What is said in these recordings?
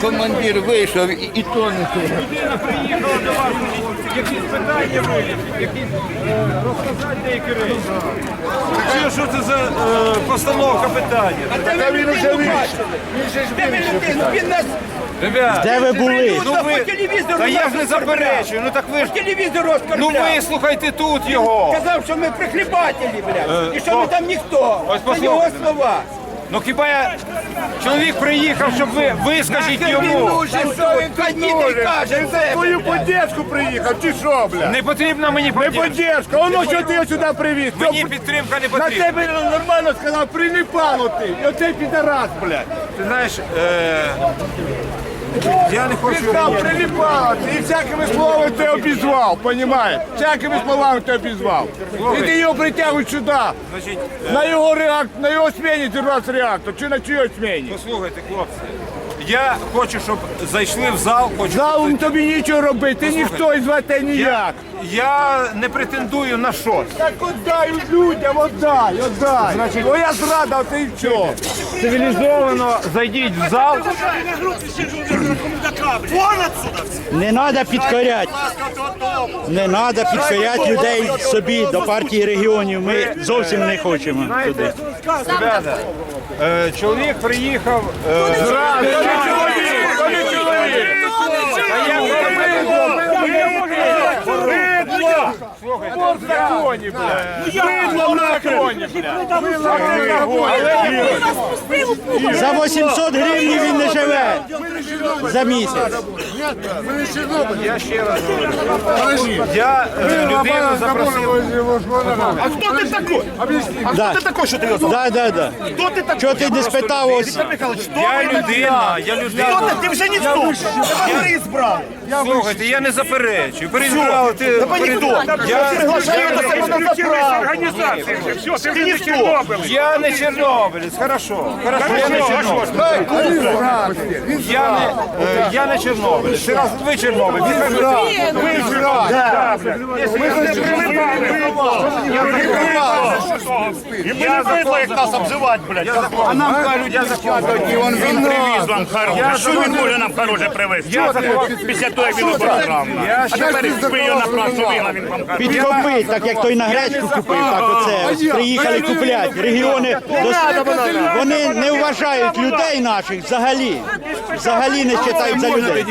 Командир вийшов і, і то не то. людина приїхала до вас, якісь питання вирішити, якісь е, розказати деякі речі. Що, що це за е, постановка питання? Та він уже вийшов. Він нас Ребят, Де ви були? ну ви, по телевізору та я ж не заперечую, ну так ви ж, по телевізору ну вислухайте тут його. Казав, що ми прихлібателі, блядь. І що ми там ніхто. Ось Це його слова. Ну хіба я, чоловік приїхав, щоб ви, вискажіть Він йому. нужен, що він кандидат каже. це, Твою блядь. поддержку приїхав, чи що, бля? Не потрібна мені Не поддержка. поддержка, воно що ти його сюди привіз. Мені підтримка не На потрібна. тебе нормально сказав, прилипало ти. І оцей підарас, блядь. Ти знаєш, е, я не хочу. Він сказав, приліпало ти. І всякими словами ти обізвав, понімаєш? Всякими словами ти обізвав. І ти його притягуєш сюди. Значить, На його реактор, на його смені зірвався реактор, чи на чийось смені. послухайте, хлопці. Я хочу, щоб зайшли в зал. Хочу, Залом тобі нічого робити, ти ніхто і звати Я, ніяк. Я не претендую на щось. Так отдай людям, отдай, отдай. Значить, о я зрадав, ти що? Цивілізовано зайдіть в зал. Не треба підкоряти. Не треба підкоряти людей собі до партії регіонів. Ми зовсім не хочемо туди. Ребята, е, чоловік приїхав. Е, То не чоловік. Вор в законі. Видно на законі. За 800 гривень він не живе за місяць. я ще раз говорю. Я е, людину запросив. А хто ти такий? Да. такий, що ти його Да, да, да. Хто ти такий? Чого ти не спитав ось? Я людина, я людина. Ти вже ніхто. Тебе переізбрали. Слухайте, я не заперечую. Перебрали ти. Ніхто. Я, Приглашаю до себе на заправку. Чорнобиль. я не чорнобилець, хорошо. Хорошо, я не чорнобилець. Я не, е, я не чорнобилець. Ти раз ви чорнобилець. Ви зрадили. І ми не видно, як нас обзивати, блядь. А нам кажуть, я закладати, він Привіз вам хороше. Що він може нам хороше привезти? Після того, як він ображав нас. А тепер ви його вам каже. Підкопить, так як той на гречку купив, так оце приїхали купляти. Регіони вони не вважають людей наших взагалі. Взагалі не вважають за людей.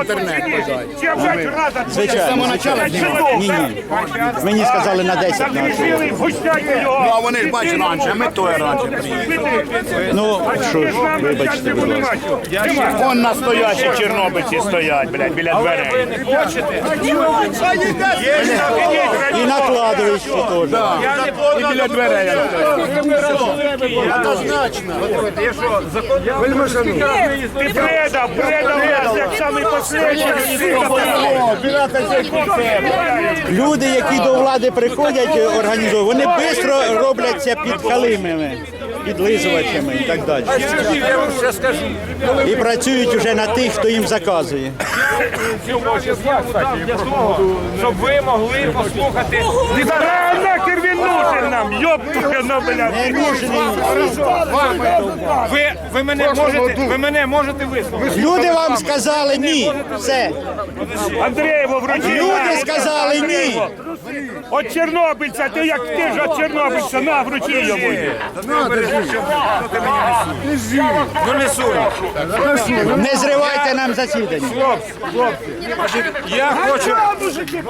інтернет Чи взяти рада? Звичайно, звичайно. Ні, ні. Мені сказали на 10 наших. Жили, густяйте його. А вони ж бачили раніше, а ми той раніше. Ну що ж, вибачте, будь ласка. Вон настоящі чорнобильці стоять, блядь, біля дверей. Ви не хочете? І на Я не І біля дверей. Однозначно. що, закон... Ти предав, предав нас, як самий последній. Люди, які до влади приходять, організовують, вони швидко робляться під підхалимими, підлизувачами і так далі. Я вам ще скажу. І працюють уже на тих, хто їм заказує. Цього числа, кстати, для того, щоб ви могли послухати. Та нахер він нужен нам, йоптуха, блядь. Не нужен їм. Ви, ви мене можете, ви мене можете вислухати. Люди вам сказали ні. Все. Андрієво вручи. Люди сказали ні. От чорнобильця, ти як ти ж от чорнобильця, на, вручи йому. Ну не. Не зривайте нам засідання. Хлопці, хлопці, я хочу,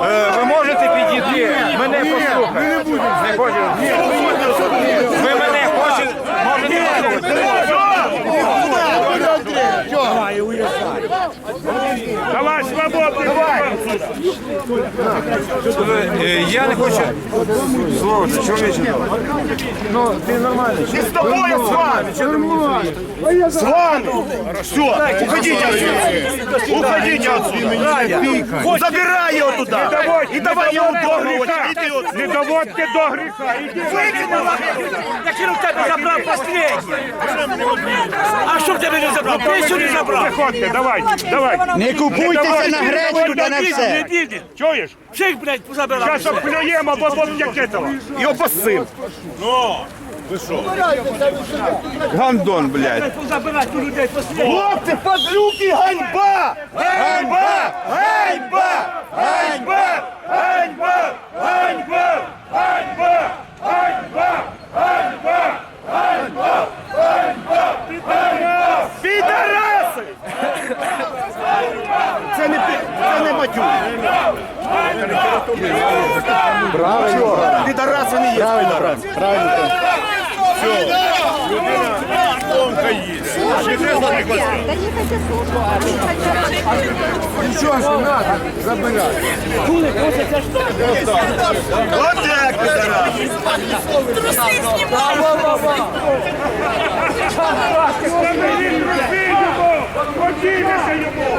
е, ви можете підійти, мене послухати. Не будемо. Ви мене хочете, можете послухати. Давай, свободу, давай. Е, Я не хочу. Слухайте, чоловіче. Ну, ти нормально. Ти з тобою з вами. З вами. Все, уходіть отсюда. Уходіть отсюда. Забирай його туди. І давай його до гріха. Не доводьте до гріха. Іди. Я кинув тебе забрав последній. А що в тебе не забрав? Пенсію не забрав. Виходьте, давай, давай. Не купуйтеся на гречку та на все. Чуєш? Всіх, блядь, забирав. Зараз обклюємо, бо от як этого. І обосив. Гандон, блядь. Забирати у людей послідні. Хлопці, подлюки, ганьба! Ганьба! Ганьба! Ганьба! Ганьба! Ганьба! Ганьба! Ганьба! Ганьба! Ганьба! Підараси! Це не це не матюк. Правильно. Підараси не є. Правильно. Правильно колонка їде. Іде. Нічого ж не забирати. От йому!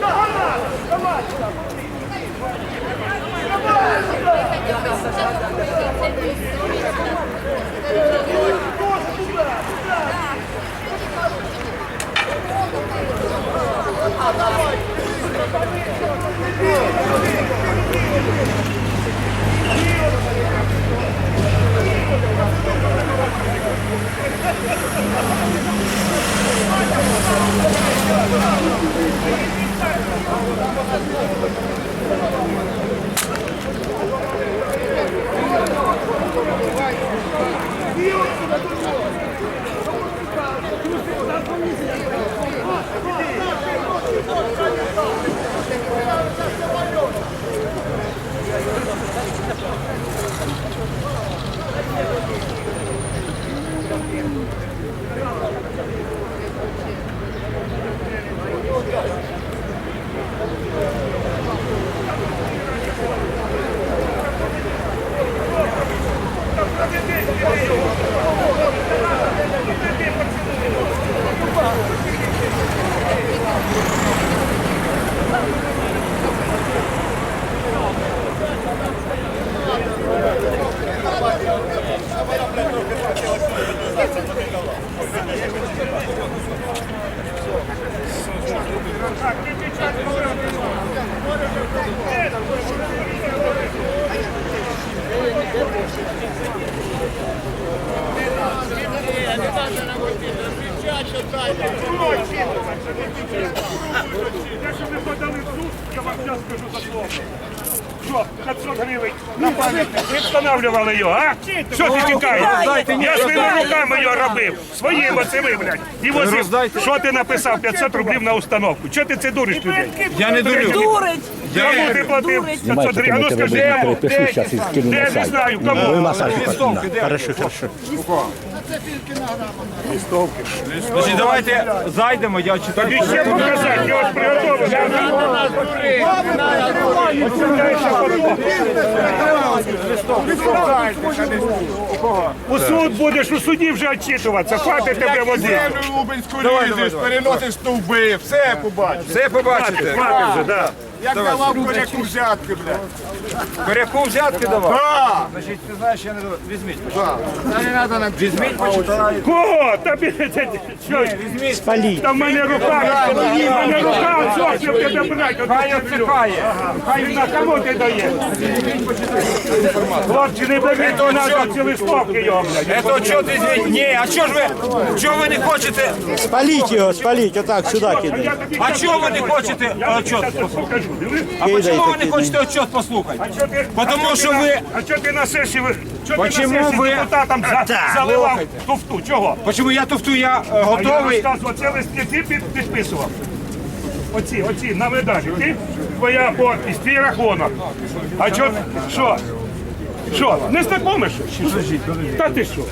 Давай, давай! Thank you. Якщо ви подали в суд, я вам зараз скажу за слово. Що, 500 гривень на пам'ятник, ви встановлювали його, а? Що ти тікаєш? Я своїми руками його робив, своїми оцими, блядь. І возив, що ти написав, 500 рублів на установку. Чого ти це дуриш людей? Я не дурю. Кому ти платив 500 гривень? А ну скажи, кому? Де, не знаю, кому? Хорошо, хорошо. Значить, давайте зайдемо, я читаю. Тобі ще показати, я ось приготовив. У суд будеш, у суді вже відчитуватися, хватить тебе води. Землю Лубенську лізеш, переносиш стовби, все побачиш. Все побачите. Хватить вже, так. Як давав коряку взятки, блядь. Коряку взятки давав. Да! Значить, ти знаєш, я не давав. Візьміть. та не треба нам Візьміть, почитайте. Кого? та біля що? Спаліть. Та в мене рука, в мене рука зовсім тебе брати. Хай відсихає. Хай на кому ти даєш? Хлопці, не беріть до нас ці листовки його, блядь. Це що ти звідь? Ні, а чого ж ви? Чого ви не хочете? Спаліть його, спаліть, отак, сюди А кидай. А чого ви не хочете отчет послухати? А чому ви не хочете отчет послухати? А чого ти- Потому а що ти ви- на- А чого ти на сесії ви- чого ти на Почему сесії ви- депутатам за- заливав туфту? Чого? Почему я туфту, я е, А я готовий. розказував, це листи ти під- підписував. Оці, оці, на медалі. Ти, твоя подпись, твій рахунок. А чо, що? Що, не знайомиш? Та ти що?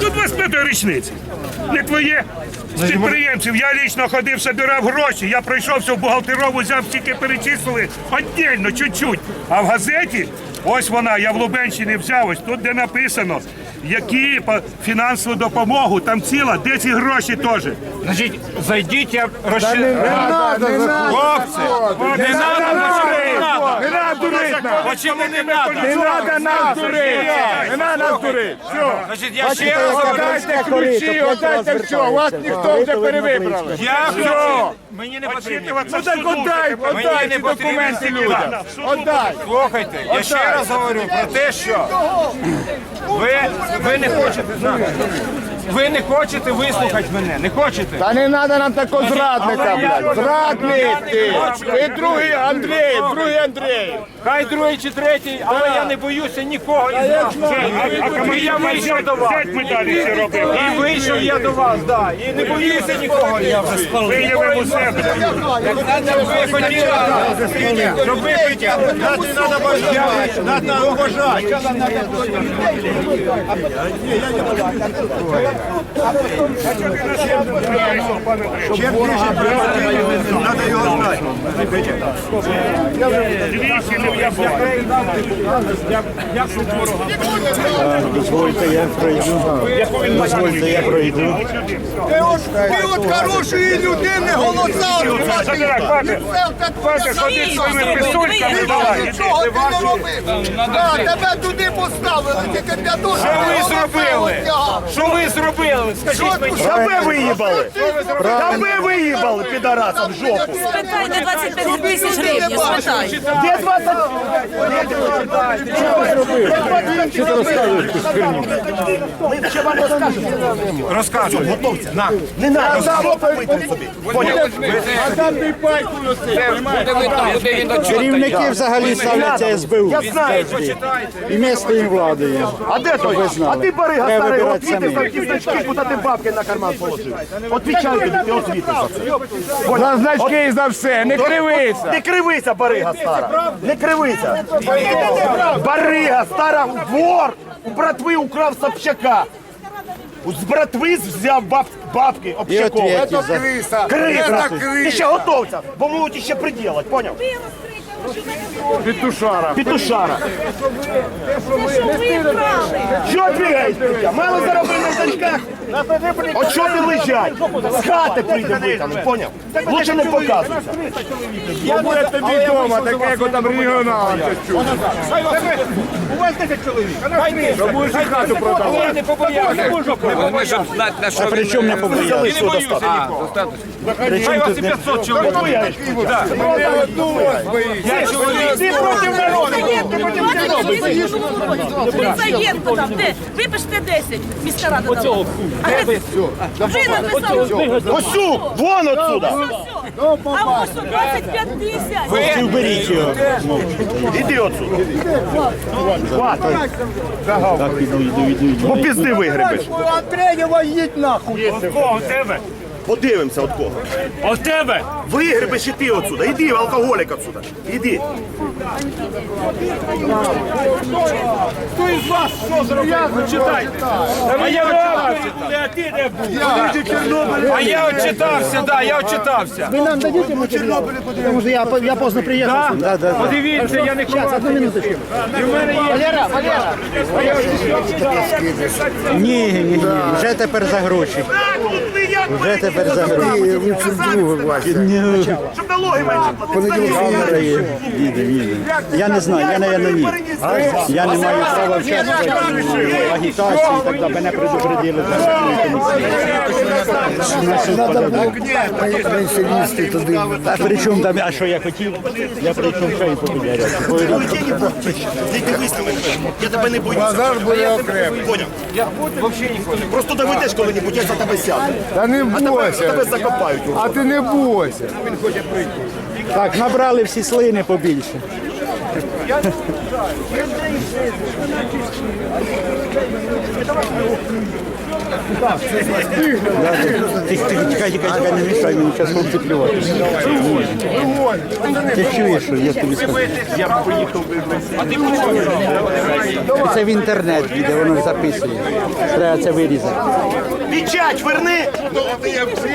Тут 25 річниці. Не твоє. З підприємців я лічно ходив, собирав гроші. Я пройшовся в бухгалтерову, взяв стільки перечислили віддільно, чуть-чуть. А в газеті, ось вона, я в Лубенщині взяв, ось тут де написано. Які по фінансову допомогу, там ціла, де ці гроші теж. Значить, зайдіть, я розчи... Не надо, Хлопці, не надо, не надо. Не надо дурить нас. Почему не надо? Не надо нас. Не. Все. Значить, я ще раз говорю, Отдайте ключі, отдайте все. Вас ніхто вже перевибрали. я Все. мені не потрібно. Ну так отдай, отдай ці документи людям. Отдай. Слухайте, я ще раз говорю про те, що ви, ви не хочете знати. Ви не хочете вислухати мене, не хочете. Та не треба нам такого зрадника, блядь. Зрадник ти. Ти другий Андрій, другий Андрій. Хай другий чи третій, але я не боюся нікого із вас. І я вийшов до вас. І вийшов я до вас, да. І не боюся нікого. Я вже у себе. Ви хотіли, щоб ви хотіли. Нас не треба бажати, нас треба уважати. Двічі не в'їбав. Дозвольте, я пройду. Дозвольте, я пройду. Ти от хорошої людини голоса Забирай, хватить. Хватить ходити своїми писульками, Нічого ти не робив. Тебе туди поставили, тільки для того, Що ви зробили? Що ви зробили? Скажіть мені. Тебе виїбали! Тебе виїбали, підараса, в жопу! Спитайте 25 тисяч гривень, спитайте. Де 20? Розкажу. Готовся. На. Не надо, жопу витрати собі. Поняв? А там ти пайку носив. Керівники взагалі ставляться СБУ. Я знаю. І місто владою. А де той? ви знали. А ти барига старий, вибирати значки, куди ти бабки на карман положив. Отвічай тобі, ти освіти за це. За значки і за все, не кривися. Не кривися, барига стара. Не кривися. Барига стара, вор. У братви украв Собчака. З братви взяв баб, бабки Общакова. за Криса. Криса. Ти ще готовся, бо можуть ще приділати, поняв? Петушара. Петушара. Що бігаєш? Мало заробив значках? От що ти лежать? З хати прийде витягнути, поняв? Лучше не показуйся. Я буде тобі вдома, таке, як там регіонал. У вас 10 чоловік. Що будеш і хату продавати. Не побоявся. А при чому не побоялися? Залишив достатньо. При чому Хай вас і не 500 чоловік. Я чоловік. Ти проти народу. Там, де? Випишете 10, міська рада дала. А хуй. Вже написали. Осю, вон отсюда. А ось 25 тисяч. Вберіть його. Іди отсюда. Хватай. Так, іду, іду, іду, іду. Пізди вигребеш. Андреєва їдь нахуй. Кого тебе? Подивимося от кого. От тебе? Вигребеш і ти отсюда. Іди, алкоголік отсюда. Іди. Хто із вас що зробив? Почитайте. А я очитався. Де ти де був? А я отчитався, да, я отчитався. Вы нам дадите материал? Потому что я, я поздно приехал. Да, да, да. Подивіться, я не Сейчас, одну минуточку. Валера, Валера. Ні, ні, ні. Вже тепер за гроші. Вже тепер за гроші. Ні. Щоб налоги менше платити. Їде, їде. Я не знаю, я, мабуть, ні. Я не маю права вчасно агітації і так далі. Мене предупредили за А при чому там, а що я хотів? Я при чому що і популярю? Тільки вистави. Я тебе не боюся. Базар буде окремо. Я взагалі ніколи. Просто доведеш коли-небудь, я за тебе сяду. Не бойся. закопають. А ти не бойся. Так, набрали всі слини побільше. Тихо, тихо, тихо, тихо, тихо, не мішай мені, зараз хлопці плювати. Ти чуєш, що я тобі скажу? Я поїхав Це в інтернет піде, воно записує. Треба це вирізати. Печать верни!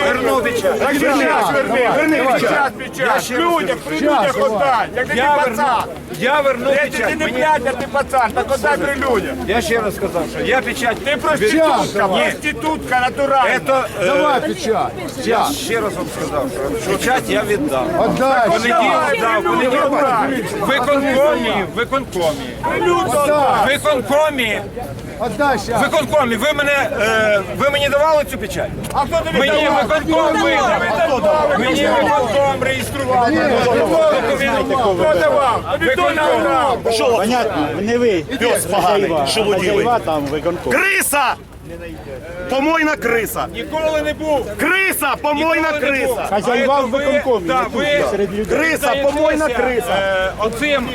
Вернув печать. Так сейчас верни, верни печать, печать. Людям, при людях отдай, як ти Я пацан. я вернув Ти, ти не блядь, а ти пацан, так отдай при людях. Я ще раз сказав, що я печать. Ти проститутка, проститутка натуральна. Е, Давай, печать. я ще раз вам сказав, що печать я віддав. Отдай. Понеділок, виконкомі, виконкомі. Виконкомі, Отдай виконкомі. Ви мене, е, ви мені давали цю печать? А хто тобі Мені виконком видав. Мені виконком реєстрував. Хто давав? Давав? Понятно, не ви. Пес поганий. Хазяєва там виконком. Криса! Помойна криса! Ніколи не був. Криса! Помойна Ніколи не був. криса! Хазяйвав в виконкомі, да, ви- серед людей. Криса, помойна Здаєтеся, криса! е, Оцим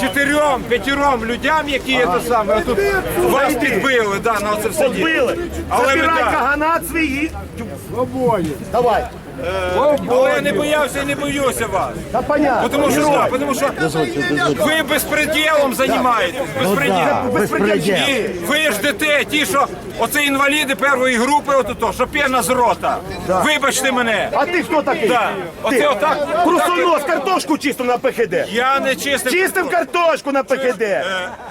чотирьом, п'ятіром людям, які є то саме, тут вас підбили, да, на це все діло. Побили! Але ви Забирай так. каганат свій! Давай! Але я не боявся і не боюся вас. Та понятно. Тому що, що? Тому що ви безпреділом займаєтесь. Безпреділом. Безпреділ. І ви ждете ті, що оце інваліди першої групи, от що пена з рота. Вибачте мене. А ти хто такий? Да. Оце отак. Крусонос, картошку чистив на ПХД. Я не чистив. Чистив картошку на ПХД.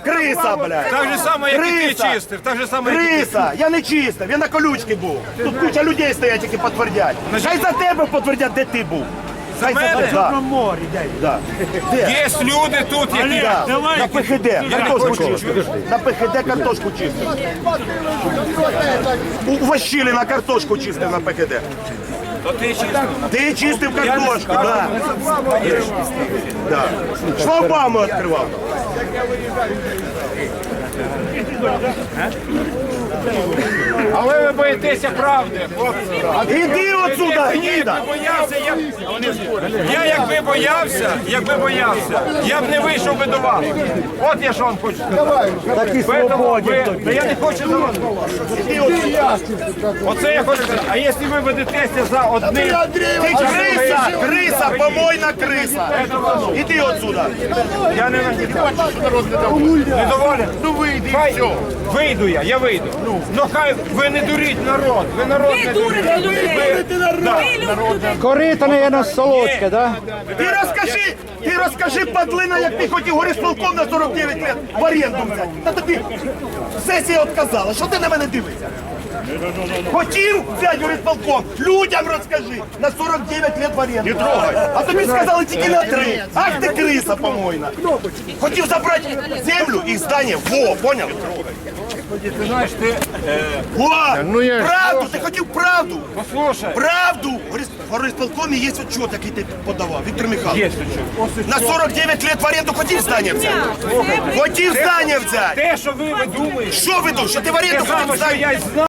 Криса, блядь. Так же саме, як і ти Криса. чистив. Так же саме, як і ти. Криса, я не чистив, я на колючки був. Тут куча людей стоять, які підтвердять. Хай за тебе підтвердять, де ти був. Хай за мене? тебе. Да. Да. Де? Є люди тут, які. Да. На ПХД картошку чистив. На ПХД картошку чистив. У у Ващилі на картошку чистив на ПХД. То ти чистив. Ти чистив Я не картошку, скажу, да. ми це з вами да. Але ви боїтеся правди. Іди отсюда, Ні, гніда. я, якби боявся, якби боявся, я б не вийшов би до вас. От я що вам хочу сказати. Ви. Та я не хочу до вас. Оце я хочу сказати. А якщо ви ведетеся за одним, Ти криса, криса, помойна криса. Іди отсюда. я не нагнітаю. Недоволен? Ну вийди. Хай, вийду я, я вийду. Ну хай ви не дуріть народ. Ви народ Ви не дурите людей. Да. Ви людей. Корита, наверное, солодка, да? Ти розкажи, ти розкажи, падлина, як ти хотів горисполком на 49 років в оренду взяти. Та тобі сесія відказала. Що ти на мене дивишся? Хотів взяти горисполком, людям розкажи. На 49 років в оренду. Не трогай. А тобі сказали тільки на 3. Ах ти криса помойна. Хотів забрати землю і здання. Во, поняв? Ти О! Ну я... правду, Ты хотів правду. Послушай! Правду! В горисполкомі есть отчет, який ти подавав, Віктор Михайлович. Есть отчет. На 49 лет в аренду хотів здання взяти? Хотів здання взяти. Те, що ви, ви думаєте, Що ви тут? Що ти в аренду хотів здання?